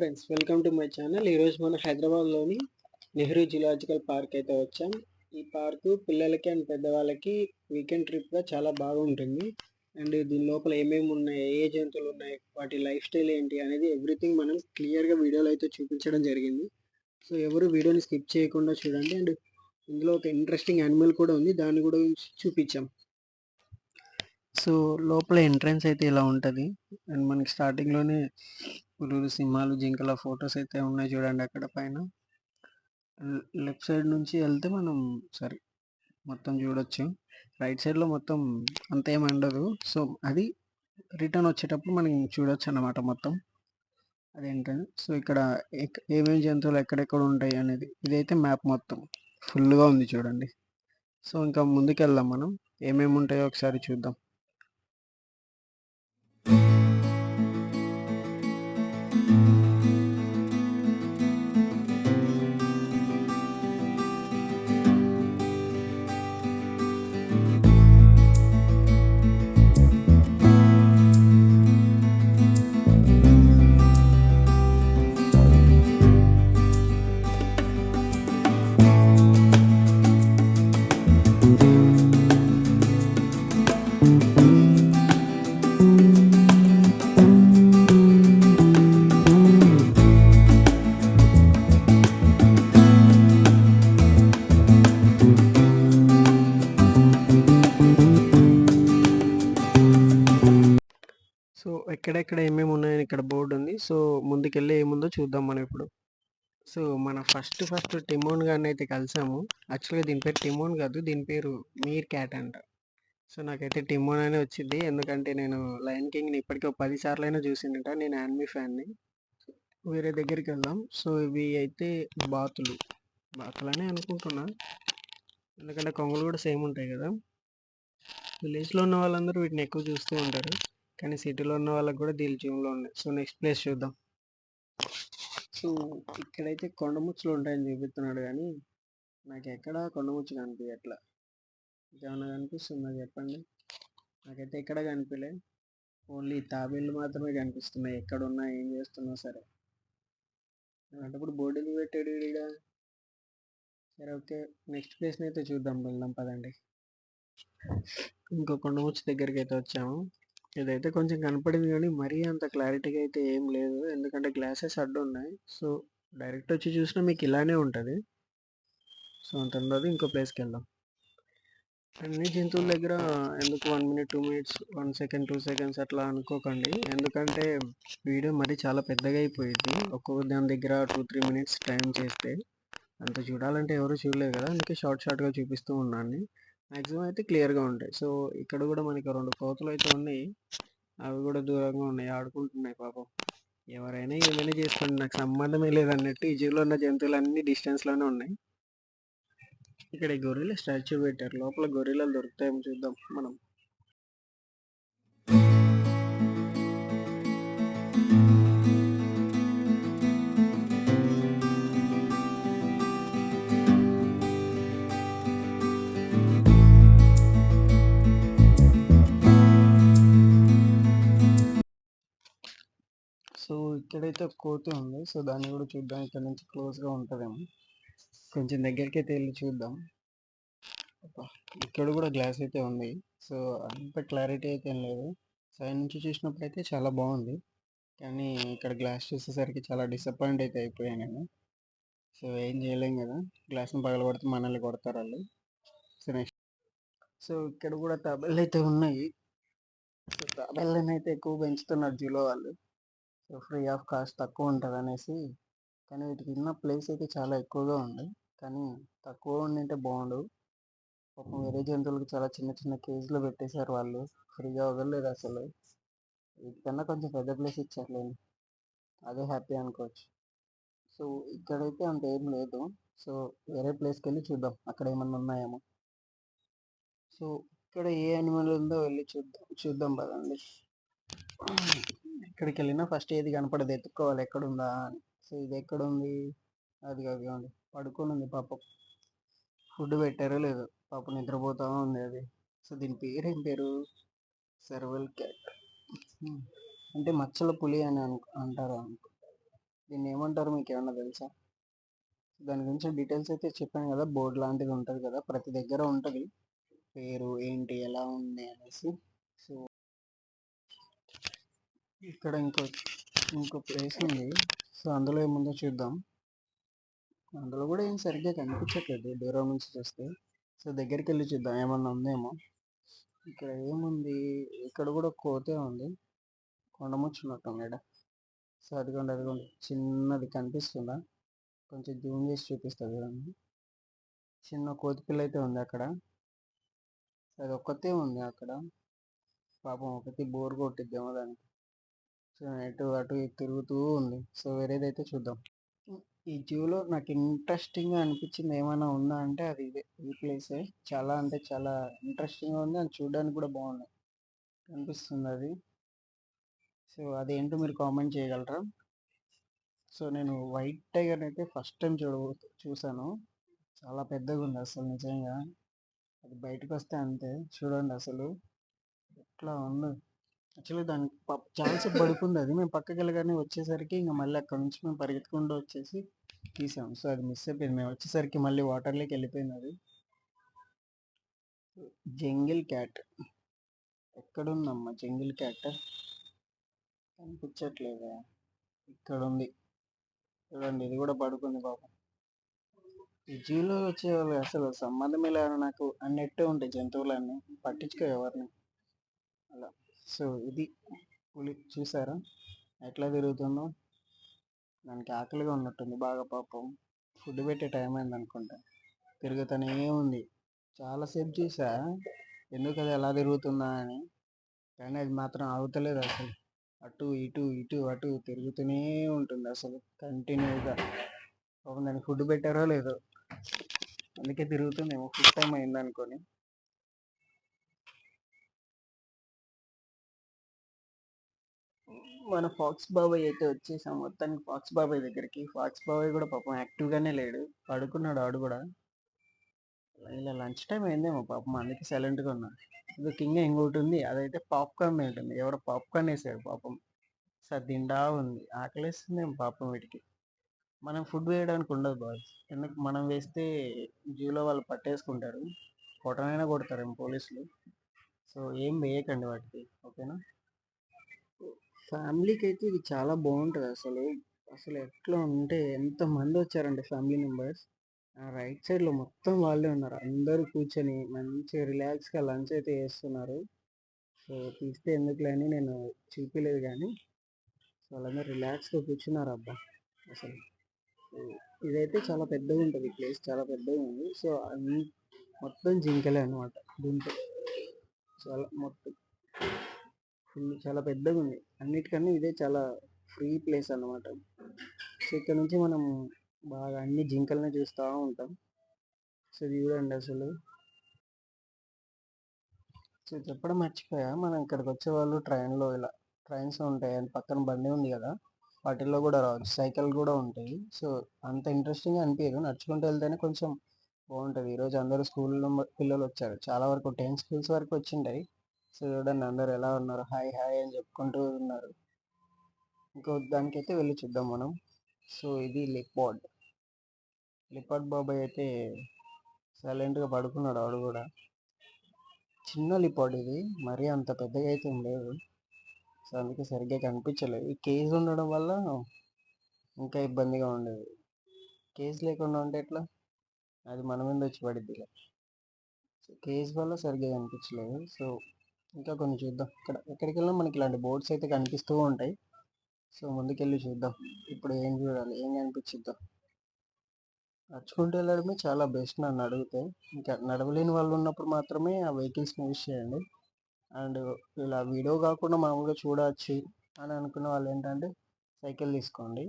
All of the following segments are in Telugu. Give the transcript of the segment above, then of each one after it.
Friends welcome to my channel ఈరోజు మనం హైదరాబాద్లోని నెహ్రూ జులాజికల్ పార్క్ అయితే వచ్చాం. ఈ పార్కు పిల్లలకి అండ్ పెద్దవాళ్ళకి వీకెండ్ ట్రిప్గా చాలా బాగుంటుంది. అండ్ దీని లోపల ఏమేమి ఉన్నాయి ఏ జంతువులు ఉన్నాయి వాటి లైఫ్ స్టైల్ ఏంటి అనేది ఎవ్రీథింగ్ మనం క్లియర్గా వీడియోలో అయితే చూపించడం జరిగింది. సో ఎవరు వీడియోని స్కిప్ చేయకుండా చూడండి. అండ్ ఇందులో ఒక ఇంట్రెస్టింగ్ యానిమల్ కూడా ఉంది. దాన్ని కూడా చూపించాం. సో లోపల ఎంట్రన్స్ అయితే ఇలా ఉంటుంది. అండ్ మనకి స్టార్టింగ్లోనే పులులు సింహాలు జింకల ఫొటోస్ అయితే ఉన్నాయి చూడండి అక్కడ పైన. లెఫ్ట్ సైడ్ నుంచి వెళ్తే మనం సారీ మొత్తం చూడొచ్చు. రైట్ సైడ్లో మొత్తం అంత ఏమి ఉండదు సో అది రిటర్న్ వచ్చేటప్పుడు మనం చూడొచ్చు అన్నమాట మొత్తం. అదేంటంటే సో ఇక్కడ ఎక్- ఏమేమి జంతువులు ఎక్కడెక్కడ ఉంటాయి అనేది ఇదైతే మ్యాప్ మొత్తం ఫుల్గా ఉంది చూడండి. సో ఇంకా ముందుకెళ్దాం మనం. ఏమేమి ఉంటాయో ఒకసారి చూద్దాం. సో ఎక్కడెక్కడ ఏమేమి ఉన్నాయని ఇక్కడ బోర్డు ఉంది. సో ముందుకెళ్ళి ఏముందో చూద్దాం మనం ఇప్పుడు. సో మన ఫస్ట్ ఫస్ట్ టిమోన్ గారిని అయితే కలిసాము. యాక్చువల్గా దీని పేరు టిమోన్ కాదు దీని పేరు మీర్ క్యాట్ అంట. సో నాకైతే టిమోన్ అనే వచ్చింది. ఎందుకంటే నేను లయన్ కింగ్ని ఇప్పటికే ఒక పది సార్లు అయినా చూసిండట. నేను యాన్మీ ఫ్యాన్ని. వేరే దగ్గరికి వెళ్దాం. సో ఇవి అయితే బాతులు. బాతులనే అనుకుంటున్నా. ఎందుకంటే కొంగలు కూడా సేమ్ ఉంటాయి కదా. విలేజ్లో ఉన్న వాళ్ళందరూ వీటిని ఎక్కువ చూస్తూ ఉంటారు. కానీ సిటీలో ఉన్న వాళ్ళకి కూడా దీని జూమ్లో ఉన్నాయి సో నెక్స్ట్ ప్లేస్ చూద్దాం. సో ఇక్కడైతే కొండముచ్చులు ఉంటాయని చూపిస్తున్నాడు కానీ నాకు ఎక్కడ కొండముచ్చు కనిపించట్లా ఇంకేమన్నా కనిపిస్తుందా చెప్పండి? నాకైతే ఎక్కడ కనిపించలే ఓన్లీ తాబేళ్ళు మాత్రమే కనిపిస్తున్నాయి. ఎక్కడ ఉన్నా ఏం చేస్తున్నా సరే. అలాంటప్పుడు బోర్డులు పెట్టాడు ఈడ. సరే ఓకే. నెక్స్ట్ ప్లేస్ని అయితే చూద్దాం. వెళ్దాం పదండి. ఇంకో కొండముచ్చు దగ్గరికి అయితే వచ్చాము. ఇదైతే కొంచెం కనపడింది కానీ మరీ అంత క్లారిటీగా అయితే ఏం లేదు. ఎందుకంటే గ్లాసెస్ అడ్డు ఉన్నాయి సో డైరెక్ట్ వచ్చి చూసినా మీకు ఇలానే ఉంటుంది. సో అంత ఉండదు. ఇంకో ప్లేస్కి వెళ్దాం అన్ని జంతువుల దగ్గర ఎందుకు one minute two minutes one second two seconds అట్లా అనుకోకండి. ఎందుకంటే వీడియో మరీ చాలా పెద్దగా అయిపోయింది ఒక్కొక్క దాని దగ్గర టూ త్రీ మినిట్స్ టైం చేస్తే. అంత చూడాలంటే ఎవరు చూడలేదు కదా? అందుకే షార్ట్ షార్ట్గా చూపిస్తూ ఉన్నాను. మ్యాక్సిమం అయితే క్లియర్గా ఉంటాయి. సో ఇక్కడ కూడా మనకి రెండు కోతలు అయితే ఉన్నాయి. అవి కూడా దూరంగా ఉన్నాయి. ఆడుకుంటున్నాయి పాపం. ఎవరైనా ఏమైనా చేసుకోండి. నాకు సంబంధమే లేదన్నట్టు ఈ జీవిలో ఉన్న జంతువులు అన్ని డిస్టెన్స్లోనే ఉన్నాయి. ఇక్కడ ఈ గొర్రెల స్టాచ్యూ పెట్టారు. లోపల గొర్రెలు దొరుకుతాయేమో చూద్దాం మనం. ఇక్కడైతే కోతి ఉంది. సో దాన్ని కూడా చూద్దాం. ఇక్కడ నుంచి క్లోజ్గా ఉంటుందేమో. కొంచెం దగ్గరికి అయితే వెళ్ళి చూద్దాం ఇక్కడ కూడా గ్లాస్ అయితే ఉంది. సో అంత క్లారిటీ అయితే ఏం లేదు. సైడ్ నుంచి చూసినప్పుడు అయితే చాలా బాగుంది. కానీ ఇక్కడ గ్లాస్ చూసేసరికి చాలా డిసప్పాయింట్ అయితే అయిపోయాను నేను. సో ఏం చేయలేం కదా. గ్లాస్ని పగలగొడితే మనల్ని కొడతారు వాళ్ళు. సో నెక్స్ట్ సో ఇక్కడ కూడా తాబేళ్ళు అయితే ఉన్నాయి. సో తాబేళ్ళని అయితే ఎక్కువ పెంచుతున్నారు జూలో వాళ్ళు. ఫ్రీ ఆఫ్ కాస్ట్ తక్కువ ఉంటుంది అనేసి కానీ వీటికి ఉన్న ప్లేస్ అయితే చాలా ఎక్కువగా ఉంది. కానీ తక్కువ ఉండింటే బాగుండు పాపం వేరే జంతువులకి చాలా చిన్న చిన్న కేజీలో పెట్టేశారు వాళ్ళు. ఫ్రీగా వదలలేదు అసలు. వీటికన్నా కొంచెం పెద్ద ప్లేస్ ఇచ్చారులేండి అదే హ్యాపీ అనుకోవచ్చు. సో ఇక్కడైతే అంత ఏం లేదు. సో వేరే ప్లేస్కి వెళ్ళి చూద్దాం అక్కడ ఏమన్నా ఉన్నాయేమో. సో ఇక్కడ ఏ యానిమల్ ఉందో వెళ్ళి చూద్దాం చూద్దాం పదండి. ఎక్కడికి వెళ్ళినా ఫస్ట్ ఏది కనపడదు. ఎత్తుక్కోవాలి. ఎక్కడుందా అని. సో ఇది ఎక్కడుంది? అది కాదు పడుకొని ఉంది పాపం. ఫుడ్ పెట్టారో లేదు. పాపం నిద్రపోతా ఉంది అది. సో దీని పేరు ఏం పేరు? Serval cat. అంటే మచ్చల పులి అని అను అంటారు అనుకో. దీన్ని ఏమంటారు మీకు ఏమన్నా తెలుసా? దాని గురించి డీటెయిల్స్ అయితే చెప్పాను కదా. బోర్డు లాంటిది ఉంటుంది కదా. ప్రతి దగ్గర ఉంటుంది. పేరు ఏంటి ఎలా ఉంది అనేసి. సో ఇక్కడ ఇంకో ఇంకో ప్లేస్ ఉంది. సో అందులో ఏముందో చూద్దాం. అందులో కూడా ఏం సరిగ్గా కనిపించట్లేదు దూరం నుంచి చూస్తే. సో దగ్గరికి వెళ్ళి చూద్దాం. ఏమన్నా ఉందేమో. ఇక్కడ ఏముంది? ఇక్కడ కూడా కోతే ఉంది. కొండముచ్చున్నట్టు మేడ సో అదిగోండి అదిగోండి. చిన్నది కనిపిస్తుందా? కొంచెం జూమ్ చేసి చూపిస్తుంది చూడండి. చిన్న కోతి పిల్ల అయితే ఉంది అక్కడ. అది ఒక్కతే ఉంది అక్కడ. పాపం ఒకటి బోర్ కొట్టిద్దేమో దానికి. సో అటు తిరుగుతూ ఉంది. సో వేరేదైతే చూద్దాం. ఈ జూలో నాకు ఇంట్రెస్టింగ్గా అనిపించింది ఏమైనా ఉందా అంటే అది ఇదే. ఈ ప్లేసే. చాలా అంటే చాలా ఇంట్రెస్టింగ్గా ఉంది. అది చూడడానికి కూడా బాగుంది. కనిపిస్తుంది అది. సో అదేంటో మీరు కామెంట్ చేయగలరా? సో నేను వైట్ టైగర్ అయితే ఫస్ట్ టైం చూడ చూసాను. చాలా పెద్దగా ఉంది అసలు నిజంగా. అది బయటకు వస్తే అంతే. చూడండి అసలు. ఎట్లా ఉంది? యాక్చువల్లీ దానికి ప- చాలాసేపు పడుకుంది అది మేము పక్కకి వెళ్ళగానే వచ్చేసరికి ఇంకా మళ్ళీ అక్కడ నుంచి మేము పరిగెత్తుకుంటూ వచ్చేసి తీసాం. సో అది మిస్ అయిపోయింది. మేము వచ్చేసరికి మళ్ళీ వాటర్లోకి వెళ్ళిపోయింది అది. Jungle cat. ఎక్కడుందమ్మా jungle cat? కనిపించట్లేదా? ఇక్కడ ఉంది చూడండి ఇది కూడా పడుకుంది పాపం. ఈ జూలో వచ్చే వాళ్ళు అసలు సంబంధమే లేదు నాకు. అన్నట్టే ఉంటాయి జంతువులన్నీ. పట్టించుకో ఎవరిని. అట్లా సో ఇది పులి చూసారా? ఎట్లా తిరుగుతుందో? దానికి ఆకలిగా ఉన్నట్టుంది బాగా పాపం. ఫుడ్ పెట్టే టైం అయింది అనుకుంటా. తిరుగుతూనే ఉంది. చాలాసేపు చూసా. ఎందుకు అది ఎలా తిరుగుతుందా అని. కానీ అది మాత్రం ఆగుతలేదు అసలు. అటు ఇటు ఇటు అటు తిరుగుతూనే ఉంటుంది అసలు కంటిన్యూగా. పాపం దానికి ఫుడ్ పెట్టారో లేదో. అందుకే తిరుగుతుందేమో. ఫుడ్ టైం అయింది అనుకొని మన ఫాక్స్ బాబాయ్ అయితే వచ్చేసాం. మొత్తానికి ఫాక్స్ బాబాయ్ దగ్గరికి. ఫాక్స్ బాబాయ్ కూడా పాపం యాక్టివ్గానే లేడు. పడుకున్నాడు ఆడు కూడా. ఇలా లంచ్ టైం అయిందేమో పాపం. అందుకే సైలెంట్గా ఉన్నాడు ఇది కింగ్ ఇంకోటి ఉంది. అదైతే పాప్కార్న్ తింటుంది ఎవరో పాప్కార్న్ వేసాడు పాపం. సర్దిండా ఉంది. ఆకలేస్తుందేమో పాపం వీటికి మనం ఫుడ్ వేయడానికి ఉండదు బాస్ ఎందుకు? మనం వేస్తే జూలో వాళ్ళు పట్టేసుకుంటారు. కొట్టనైనా కొడతారు పోలీసులు. సో ఏం వేయకండి వాటికి. ఓకేనా? ఫ్యామిలీకి అయితే ఇది చాలా బాగుంటుంది అసలు. అసలు ఎట్లా ఉంటే ఎంత మంది వచ్చారంటే ఫ్యామిలీ మెంబర్స్. ఆ రైట్ సైడ్లో మొత్తం వాళ్ళే ఉన్నారు. అందరూ కూర్చొని మంచిగా రిలాక్స్గా లంచ్ అయితే చేస్తున్నారు. సో తీస్తే ఎందుకులే అని నేను చూపించలేదు కానీ సో వాళ్ళందరూ రిలాక్స్గా కూర్చున్నారు అబ్బా. అసలు ఇదైతే చాలా పెద్దగా ఉంటుంది. ఈ ప్లేస్ చాలా పెద్దగా ఉంది. సో అన్ని మొత్తం జింకలే అనమాట దీంట్లో చాలా మొత్తం ఫుల్ చాలా పెద్దగా ఉంది అన్నిటికన్నా ఇదే చాలా ఫ్రీ ప్లేస్ అన్నమాట. సో ఇక్కడ నుంచి మనం బాగా అన్ని జింకలనే చూస్తూ ఉంటాం. సో ఇది చూడండి అసలు. సో చెప్పడం మర్చిపోయా. మనం ఇక్కడికి వచ్చే వాళ్ళు ట్రైన్లో ఇలా ట్రైన్స్ ఉంటాయి. అండ్ పక్కన బండి ఉంది కదా వాటిల్లో కూడా రావచ్చు. సైకిల్ కూడా ఉంటాయి. సో అంత ఇంట్రెస్టింగ్ అనిపించదు నడుచుకుంటూ వెళ్తేనే కొంచెం బాగుంటుంది. ఈరోజు అందరూ స్కూల్లో పిల్లలు వచ్చారు. చాలా వరకు టెన్ స్కూల్స్ వరకు వచ్చింటాయి. చూడండి అందరు ఎలా ఉన్నారు. హాయ్ హాయ్ అని చెప్పుకుంటూ ఉన్నారు. ఇంకో దానికైతే వెళ్ళి చూద్దాం మనం. సో ఇది లిపాడ్. లిపాడ్ బాబాయ్ అయితే సైలెంట్గా పడుకున్నాడు ఆడు కూడా. చిన్న లిపాడ్ ఇది. మరీ అంత పెద్దగా అయితే ఉండేది సో అందుకే సరిగ్గా కనిపించలేదు. ఈ కేజ్ ఉండడం వల్ల ఇంకా ఇబ్బందిగా ఉండేది. కేజ్ లేకుండా ఉంటే ఎట్లా? అది మన మీద వచ్చి పడిద్ది సో కేజ్ వల్ల సరిగ్గా కనిపించలేదు. సో ఇంకా కొన్ని చూద్దాం. ఇక్కడ ఎక్కడికి వెళ్ళినా మనకి ఇలాంటి బోర్డ్స్ అయితే కనిపిస్తూ ఉంటాయి. సో ముందుకెళ్ళి చూద్దాం. ఇప్పుడు ఏం చూడాలి? ఏం కనిపించిద్దాం నడుచుకుంటూ వెళ్ళడమే చాలా బెస్ట్ నన్ను అడిగితే. ఇంకా నడవలేని వాళ్ళు ఉన్నప్పుడు మాత్రమే ఆ వెహికల్స్ని యూజ్ చేయండి. అండ్ ఇలా వీడియో కాకుండా మామూలుగా చూడవచ్చు అని అనుకున్న వాళ్ళు ఏంటంటే సైకిల్ తీసుకోండి.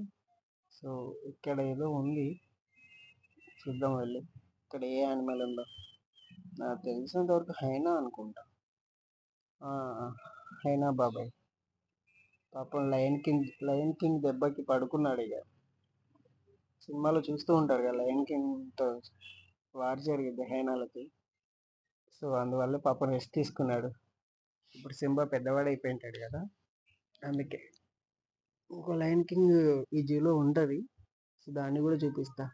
సో ఇక్కడ ఏదో ఉంది. చూద్దాం వెళ్ళి. ఇక్కడ ఏ యానిమల్ ఉందో? నాకు తెలిసినంతవరకు హైనా అనుకుంటా. అయినా హైనా బాబాయ్. పాపం లయన్ కింగ్ లయన్ కింగ్ దెబ్బకి పడుకున్నాడు ఇక సినిమాలో చూస్తూ ఉంటారు కదా లయన్ కింగ్తో వార్ జరిగింది హైనాలకి. సో అందువల్ల పాపం రెస్ట్ తీసుకున్నాడు. ఇప్పుడు సింబా పెద్దవాడు అయిపోయింటాడు కదా. అందుకే ఇంకో లయన్ కింగ్ ఈ జూలో ఉంటుంది. సో, దాన్ని కూడా చూపిస్తా.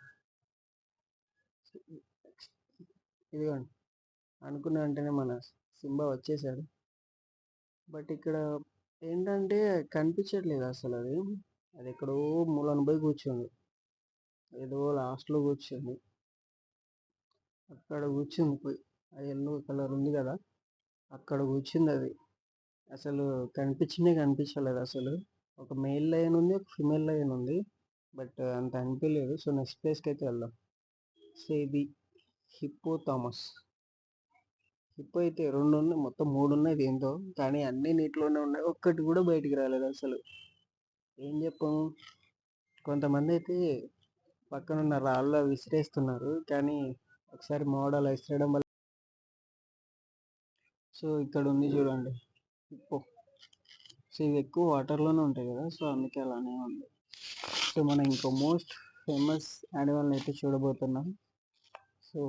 ఇదిగోండి. అనుకున్న వెంటనే మన సింబా వచ్చేసాడు. బట్ ఇక్కడ ఏంటంటే కనిపించట్లేదు అసలు అది అది ఎక్కడో మూలన పోయి కూర్చుంది. ఏదో లాస్ట్‌లో కూర్చుంది. అక్కడ కూర్చుంది పోయి. అది ఎల్లో కలర్ ఉంది కదా అక్కడ కూర్చుందది. అసలు కనిపించిందే కనిపించలేదు అసలు. ఒక మేల్ లైన్ ఉంది. ఒక ఫిమేల్ లైన్ ఉంది. బట్ అంత అనిపించలేదు సో, నెక్స్ట్ ప్లేస్కి అయితే వెళ్దాం. సేబీ హిప్పో థామస్ ఇప్పుడు అయితే రెండు ఉన్నాయి. మొత్తం మూడు ఉన్నాయి దీంతో. కానీ అన్నీ నీటిలోనే ఉన్నాయి. ఒక్కటి కూడా బయటికి రాలేదు అసలు ఏం చెప్పము. అయితే పక్కనున్న ఉన్న రాళ్ళ విసిరేస్తున్నారు. కానీ ఒకసారి మోడల్ విసిరేయడం వల్ల సో, ఇక్కడ ఉంది చూడండి. ఇప్పు సో, ఇవి ఎక్కువ వాటర్‌లోనే ఉంటాయి కదా సో, అందుకే అలానే ఉంది. సో, మనం ఇంకో మోస్ట్ ఫేమస్ యానిమల్‌ని అయితే చూడబోతున్నాం. సో,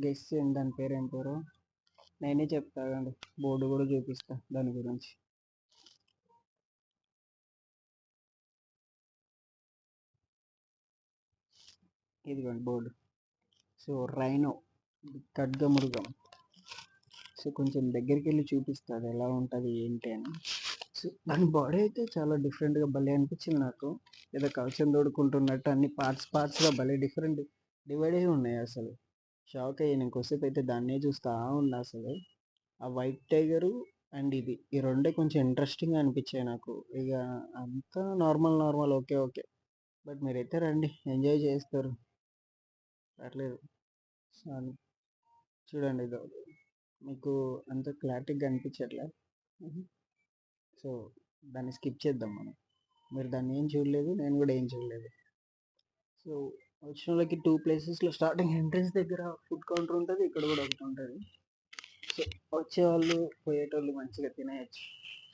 గెస్ చేయండి దాని పేరు ఏం పేరు నేనే చెప్తానండి బోర్డు కూడా చూపిస్తా దాని గురించి. ఇదిగోండి బోర్డు సో, రైనో ఖడ్గమృగం. సో, కొంచెం దగ్గరికెళ్ళి చూపిస్తా అది ఎలా ఉంటుంది ఏంటి అని. సో, దాని బాడీ అయితే చాలా డిఫరెంట్‌గా భలే అనిపించింది నాకు. ఏదో కవచం తోడుకుంటున్నట్టు అన్ని పార్ట్స్ పార్ట్స్‌గా భలే డిఫరెంట్ డివైడ్ అయి ఉన్నాయి అసలు. షాక్ అయ్యాను. ఇంకోసేపు అయితే దాన్నే చూస్తా ఉన్నా అసలు. ఆ వైట్ టైగరు అండ్ ఇది. ఈ రెండే కొంచెం ఇంట్రెస్టింగ్ అనిపించాయి నాకు. ఇక అంతా normal normal okay. Okay. But మీరైతే రండి ఎంజాయ్ చేస్తారు. పర్లేదు. చూడండి ఇదో మీకు అంత క్లారిటీగా అనిపించట్లే సో, దాన్ని స్కిప్ చేద్దాం మనం. మీరు దాన్ని ఏం చూడలేదు. నేను కూడా ఏం చూడలేదు. సో, వచ్చిన వాళ్ళకి టూ ప్లేసెస్‌లో స్టార్టింగ్ ఎంట్రన్స్ దగ్గర ఫుడ్ కౌంటర్ ఉంటుంది ఇక్కడ కూడా ఒకటి ఉంటుంది సో, వచ్చేవాళ్ళు, పోయేటోళ్ళు మంచిగా తినేయొచ్చు.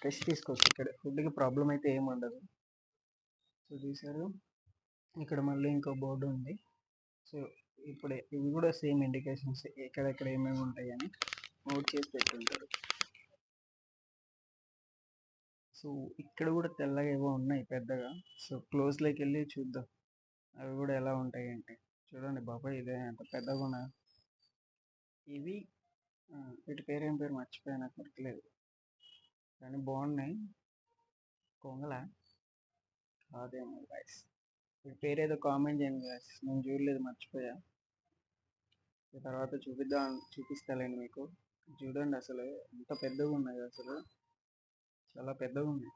రెస్ట్ తీసుకోవచ్చు ఇక్కడ ఫుడ్‌కి ప్రాబ్లమ్ అయితే ఏమి ఉండదు. సో, చూసారు. ఇక్కడ మళ్ళీ ఇంకో బోర్డు ఉంది. సో, ఇప్పుడే ఇవి కూడా సేమ్ ఇండికేషన్స్ ఎక్కడెక్కడ ఏమేమి ఉంటాయని నోట్ చేసి పెట్టుంటారు. సో, ఇక్కడ కూడా తెల్లగా ఏవో ఉన్నాయి పెద్దగా. సో, క్లోజ్లోకి వెళ్ళి చూద్దాం. అవి కూడా ఎలా ఉంటాయి ఏంటి. చూడండి బాబాయ్ ఇదే ఎంత పెద్దగా ఇవి వీటి పేరేం పేరు మర్చిపోయా నాకు గుర్తులేదు. కానీ బాగున్నాయి. కొంగల కాదేమో గాయస్ వీటి పేరు ఏదో కామెంట్ చేయండి గాయస్ నేను చూడలేదు మర్చిపోయా. తర్వాత చూపిద్దాం చూపిస్తాలేండి మీకు. చూడండి అసలు ఎంత పెద్దగా ఉన్నాయి అసలు. చాలా పెద్దగా ఉన్నాయి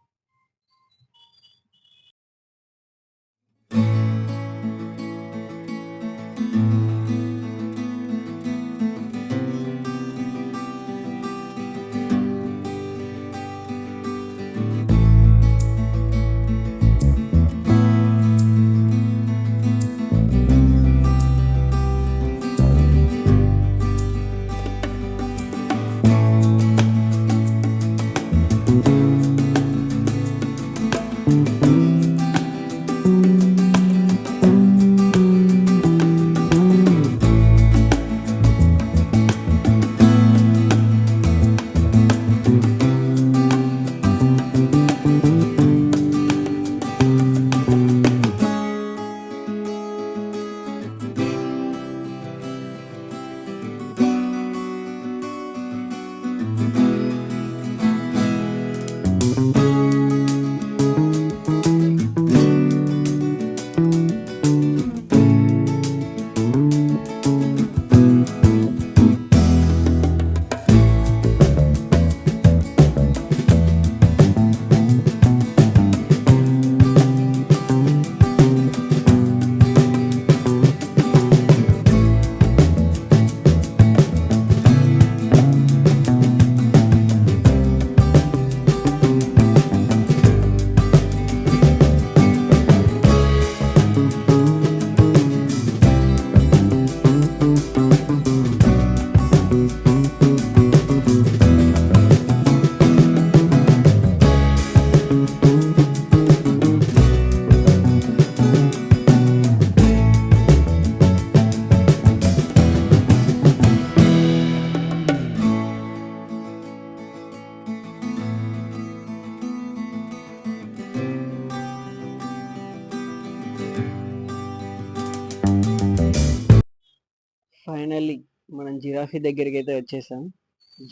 జిరాఫీ దగ్గరికి అయితే వచ్చేసాం.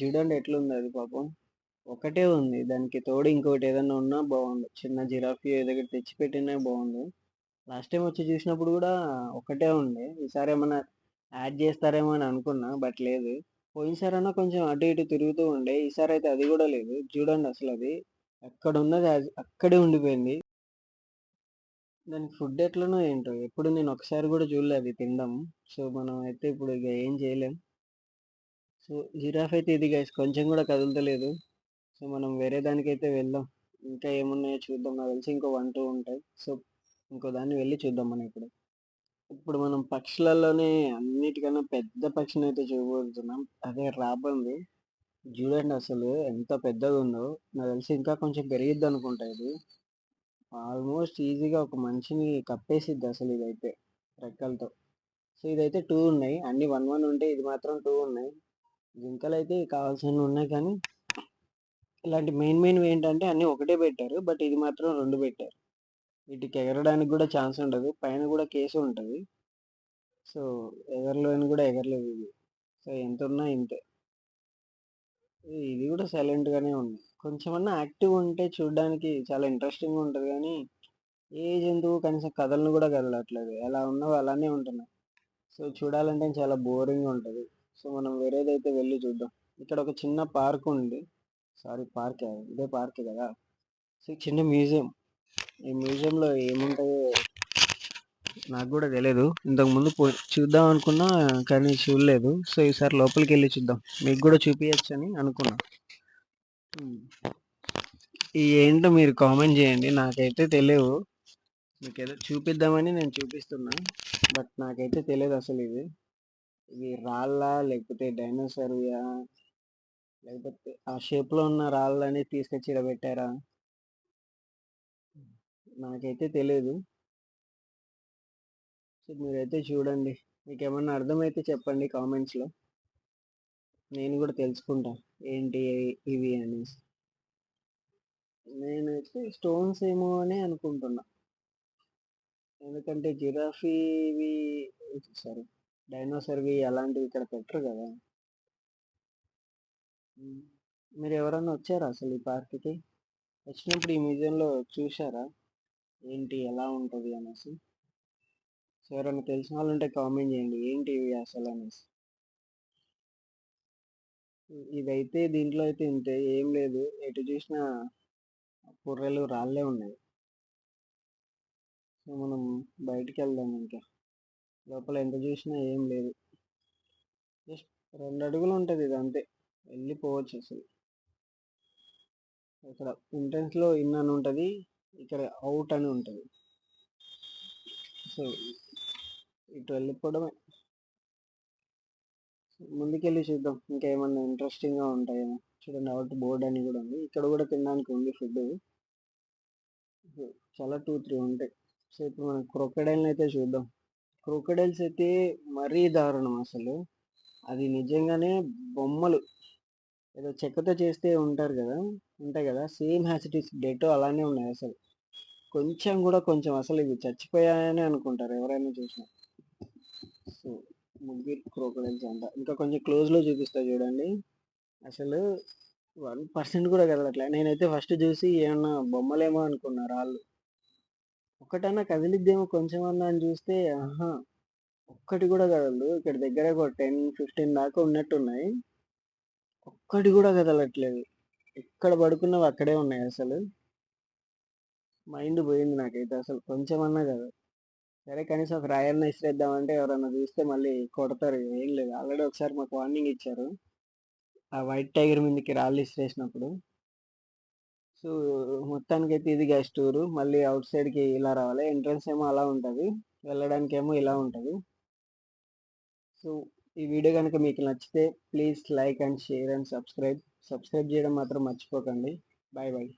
చూడండి ఎట్లుంది అది పాపం. ఒకటే ఉంది. దానికి తోడు ఇంకోటి ఏదన్నా ఉన్నా బాగుండు చిన్న జిరాఫీ దగ్గర తెచ్చిపెట్టినా బాగుండు లాస్ట్ టైం వచ్చి చూసినప్పుడు కూడా ఒకటే ఉండే. ఈసారి ఏమన్నా యాడ్ చేస్తారేమో అని అనుకున్నా. బట్ లేదు. పోయినసారన్నా కొంచెం అటు ఇటు తిరుగుతూ ఉండే. ఈసారి అయితే అది కూడా లేదు. చూడండి అసలు అది ఎక్కడున్నది అది అక్కడే ఉండిపోయింది. దానికి ఫుడ్ ఎట్లనో ఏంటో. ఎప్పుడు నేను ఒకసారి కూడా చూడలేదు అది తినడం. సో, మనం అయితే ఇప్పుడు ఇక ఏం చేయలేం. సో, జిరాఫ్ అయితే ఇది గైస్ కొంచెం కూడా కదులుతలేదు. సో, మనం వేరే దానికైతే వెళ్దాం. ఇంకా ఏమున్నాయో చూద్దాం. నాకు తెలిసి ఇంకో 1, 2 ఉంటాయి. సో, ఇంకో దాన్ని వెళ్ళి చూద్దాం మనం ఇప్పుడు. ఇప్పుడు మనం పక్షులలోనే అన్నిటికన్నా పెద్ద పక్షిని అయితే చూడబోతున్నాం. అదే రాబంది చూడండి అసలు ఎంత పెద్దగుందో. నాకు తెలిసి ఇంకా కొంచెం పెరిగిద్దనుకుంటా ఇది. ఆల్మోస్ట్ ఈజీగా ఒక మనిషిని కప్పేసిద్ది అసలు ఇదైతే రెక్కలతో. సో, ఇదైతే టూ ఉన్నాయి. అన్ని వన్ వన్ ఉంటే ఇది మాత్రం టూ ఉన్నాయి. జింకలు అయితే కావాల్సినవి ఉన్నాయి కానీ ఇలాంటి మెయిన్ మెయిన్ ఏంటంటే అన్నీ ఒకటే పెట్టారు. బట్ ఇది మాత్రం రెండు పెట్టారు. వీటికి ఎగరడానికి కూడా ఛాన్స్ ఉండదు. పైన కూడా కేసు ఉంటుంది సో, ఎగరలేని కూడా ఎగరలేదు ఇది సో, ఎంత ఉన్నా ఇంతే. ఇది కూడా సైలెంట్‌గానే ఉంది. కొంచెమన్నా యాక్టివ్ ఉంటే చూడడానికి చాలా ఇంట్రెస్టింగ్ ఉంటుంది కానీ ఏ జంతువు కనీసం కథలను కూడా కదలట్లేదు. ఎలా ఉన్నావు అలానే ఉంటున్నాయి. సో, చూడాలంటే చాలా బోరింగ్‌గా ఉంటుంది సో, మనం వేరేదైతే వెళ్ళి చూద్దాం. ఇక్కడ ఒక చిన్న పార్క్ ఉంది. సారీ పార్క్ ఇదే పార్కే కదా సో, చిన్న మ్యూజియం. ఈ మ్యూజియంలో ఏముంటాయో నాకు కూడా తెలియదు ఇంతకుముందు పోయి చూద్దాం అనుకున్నా కానీ చూడలేదు. సో, ఈసారి లోపలికి వెళ్ళి చూద్దాం. మీకు కూడా చూపించచ్చు అని అనుకున్నా. ఏంటో మీరు కామెంట్ చేయండి. నాకైతే తెలియదు మీకు ఏదో చూపిద్దామని నేను చూపిస్తున్నా. బట్ నాకైతే తెలియదు అసలు ఇది ఇవి రాళ్ళా? లేకపోతే డైనోసార్‌వియా? లేకపోతే ఆ షేప్‌లో ఉన్న రాళ్ళని తీసుకొచ్చి ఈడ పెట్టారా? నాకైతే తెలియదు సో, మీరైతే చూడండి. మీకు ఏమన్నా అర్థమైతే చెప్పండి కామెంట్స్‌లో. నేను కూడా తెలుసుకుంటా. ఏంటి ఇవి అనేసి. నేనైతే స్టోన్స్ ఏమో అనే అనుకుంటున్నా. ఎందుకంటే జిరాఫీవి సారీ డైనోసార్‌వి అలాంటివి ఇక్కడ పెట్టరు కదా మీరు ఎవరన్నా వచ్చారా అసలు ఈ పార్క్‌కి? వచ్చినప్పుడు ఈ మ్యూజియంలో చూసారా? ఏంటి? ఎలా ఉంటుంది అనేసి? సో, ఎవరైనా తెలిసిన వాళ్ళుంటే కామెంట్ చేయండి. ఏంటి ఇవి అసలు అనేసి ఇదైతే దీంట్లో అయితే ఇంతే. ఏం లేదు. ఎటు చూసినా పుర్రెలు, రాళ్ళే ఉన్నాయి. సో, మనం బయటికి వెళ్దాం ఇంకా. లోపల ఎంత చూసినా ఏం లేదు. జస్ట్ రెండు అడుగులు ఉంటుంది ఇది అంతే వెళ్ళిపోవచ్చు అసలు ఇక్కడ ఎంట్రన్స్‌లో ఇన్ అని ఉంటుంది ఇక్కడ అవుట్ అని ఉంటుంది సో, ఇటు వెళ్ళిపోవడమే. ముందుకెళ్ళి చూద్దాం. ఇంకా ఏమన్నా ఇంట్రెస్టింగ్‌గా ఉంటాయేమో. చూడండి అవుట్ బోర్డ్ అని కూడా ఉంది. ఇక్కడ కూడా తినడానికి ఉంది ఫుడ్ చాలా 2, 3 ఉంటాయి. సో, ఇప్పుడు మనం క్రొకోడైల్‌నయితే చూద్దాం. క్రొకోడైల్స్ అయితే మరీ దారుణం అసలు. అది నిజంగానే బొమ్మలు. ఏదో చెక్కతో చేస్తే ఉంటారు కదా ఉంటాయి కదా సేమ్ హ్యాసిటీస్ డెటో అలానే ఉన్నాయి అసలు. కొంచెం కూడా కొంచెం అసలు ఇవి చచ్చిపోయాయనే అనుకుంటారు ఎవరైనా చూసినా. సో, ముగ్గురు క్రోకడైల్స్ అంట. ఇంకా కొంచెం క్లోజ్‌లో చూపిస్తా చూడండి. అసలు వన్ పర్సెంట్ కూడా కదలట్లే. నేనైతే ఫస్ట్ చూసి ఏమన్నా బొమ్మలేమో అనుకున్నా రాళ్ళు. ఒక్కటన్నా కదిలిద్దేమో కొంచెమన్నా అని చూస్తే ఆహా! ఒక్కటి కూడా కదలదు. ఇక్కడ దగ్గర ఒక 10, 15 దాకా ఉన్నట్టున్నాయి. ఒక్కటి కూడా కదలట్లేదు. ఎక్కడ పడుకున్నవి అక్కడే ఉన్నాయి అసలు. మైండ్ పోయింది నాకైతే అసలు కొంచెమన్నా కదా సరే కనీసం ఒక రాయన్న ఇసిరేద్దామంటే ఎవరన్నా చూస్తే మళ్ళీ కొడతారు. ఏం లేదు. ఆల్రెడీ ఒకసారి మాకు వార్నింగ్ ఇచ్చారు. ఆ వైట్ టైగర్ మీదకి రాళ్ళు ఇసిరేసినప్పుడు. సో, మొత్తానికైతే ఇది గైస్ టూరు. మళ్ళీ అవుట్ సైడ్‌కి ఇలా రావాలి. ఎంట్రన్స్ ఏమో అలా ఉంటుంది వెళ్ళడానికి ఏమో ఇలా ఉంటుంది సో, ఈ వీడియో కనుక మీకు నచ్చితే please like and share and subscribe. Subscribe చేయడం మాత్రం మర్చిపోకండి. Bye bye.